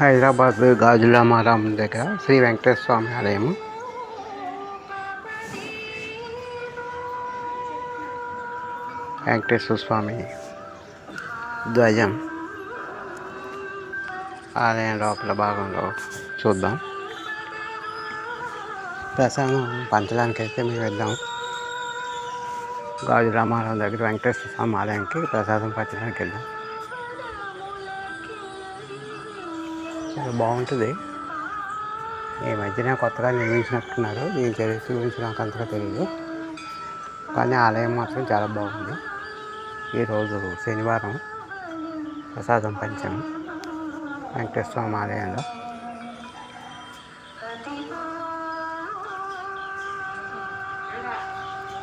హైదరాబాద్ గాజులామారం దగ్గర శ్రీ వెంకటేశ్వర స్వామి ఆలయము. వెంకటేశ్వర స్వామి ధ్వజం ఆలయం లోపల భాగంలో చూద్దాం. ప్రసాదం పంచడానికి అయితే మేము వెళ్దాం. గాజు రామారావు దగ్గర వెంకటేశ్వర స్వామి ఆలయానికి ప్రసాదం పంచడానికి వెళ్దాం బాగుంటుంది. ఈ మధ్యనే కొత్తగా నిర్మించినట్టున్నారు. దీని చరిత్ర గురించి నాకు అంతగా తెలియదు కానీ ఆలయం మాత్రం చాలా బాగుంది. ఈరోజు శనివారం ప్రసాదం పంచం వెంకటేశ్వర స్వామి ఆలయంలో.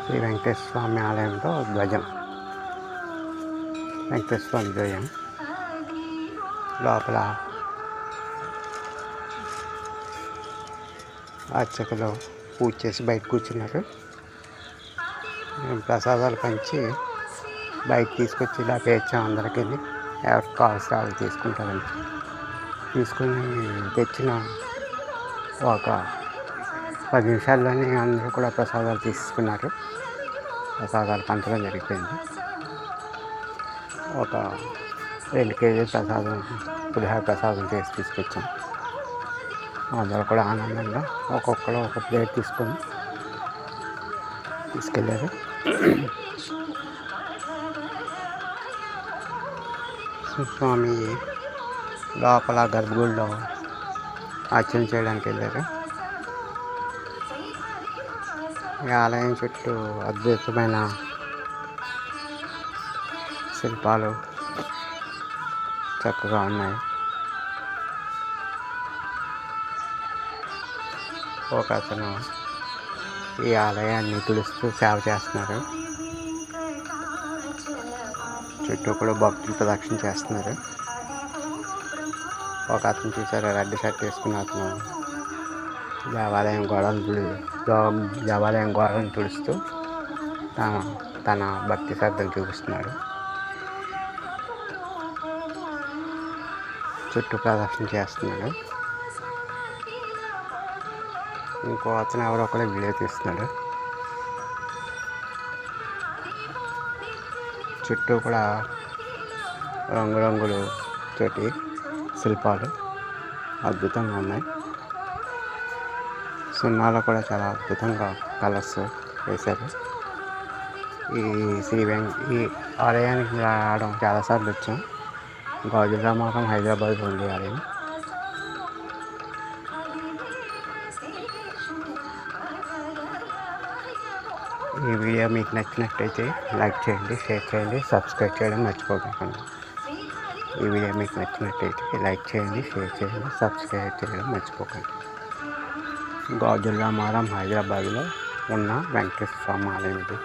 శ్రీ వెంకటేశ్వర స్వామి ఆలయంలో ధ్వజం. వెంకటేశ్వర స్వామి ధ్వజం లోపల అర్చకులు పూజ చేసి బయట కూర్చున్నారు. మేము ప్రసాదాలు పంచి బయట తీసుకొచ్చి ఇలా పేర్చాం అందరికి ఎవరికి కావాల్సిన వాళ్ళు తీసుకుంటారని తీసుకుని తెచ్చిన ఒక పది నిమిషాల్లోనే అందరూ కూడా ప్రసాదాలు తీసుకున్నారు. ప్రసాదాలు పంచడం జరిగిపోయింది. ఒక రెండు కేజీ ప్రసాదం పులిహార ప్రసాదం చేసి తీసుకొచ్చాం. అందరూ కూడా ఆనందంగా ఒక్కొక్కరు ఒక ప్లేట్ తీసుకొని తీసుకెళ్ళారు. స్వామి లోపల గర్భగుడిలో అర్చన చేయడానికి వెళ్ళారు. ఈ ఆలయం చుట్టూ అద్భుతమైన శిల్పాలు చక్కగా ఉన్నాయి. ఒక అతను ఈ ఆలయాన్ని పిలుస్తూ సేవ చేస్తున్నారు. చుట్టూ కూడా భక్తులు ప్రదక్షిణ చేస్తున్నారు. ఒక అతను చూసారు రెడ్ షర్ట్ వేసుకున్న అతను దేవాలయం గోడలు దేవాలయం గోడలను తుడుస్తూ తన తన భక్తి శ్రద్ధలు చూపిస్తున్నాడు. చుట్టూ ప్రదక్షిణ చేస్తున్నాడు. ఇంకో అతను ఎవరో ఒకరే వీడియో తీస్తున్నాడు. చుట్టూ కూడా రంగురంగులు తోటి శిల్పాలు అద్భుతంగా ఉన్నాయి. సున్నాలో కూడా చాలా అద్భుతంగా కలర్స్ వేశారు. ఈ శ్రీ వెంక ఈ ఆలయానికి రావడం చాలాసార్లు వచ్చాం. గాజురామారం హైదరాబాద్ ఉంది ఆలయం. ఈ వీడియో మీకు నచ్చినట్టయితే లైక్ చేయండి షేర్ చేయండి సబ్స్క్రైబ్ చేయడం మర్చిపోకండి. ఈ వీడియో మీకు నచ్చినట్టయితే లైక్ చేయండి షేర్ చేయండి సబ్స్క్రైబ్ చేయడం మర్చిపోకండి. గాజుల్లా మారం హైదరాబాద్లో ఉన్న వెంకటేశ్వర స్వామి ఆలయం ఇది.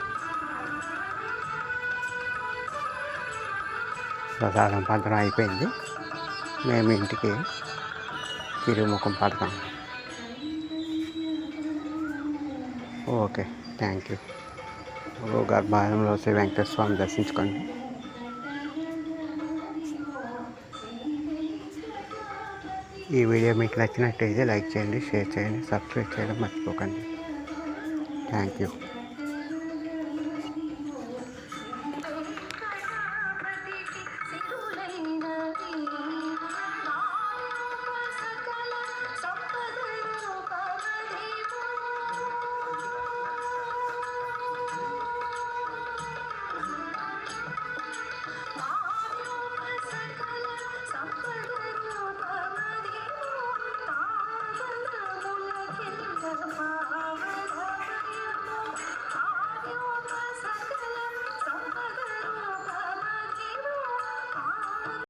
ప్రసాదం పంచడం అయిపోయింది. మేము ఇంటికి తిరుముఖం పడతాం. Okay thank you. గర్భాలయంలో శ్రీ వెంకటేశ్వర స్వామి దర్శించుకోండి ఈ వీడియో మీకు నచ్చినట్టయితే లైక్ చేయండి షేర్ చేయండి సబ్స్క్రైబ్ చేయడం మర్చిపోకండి. Thank you.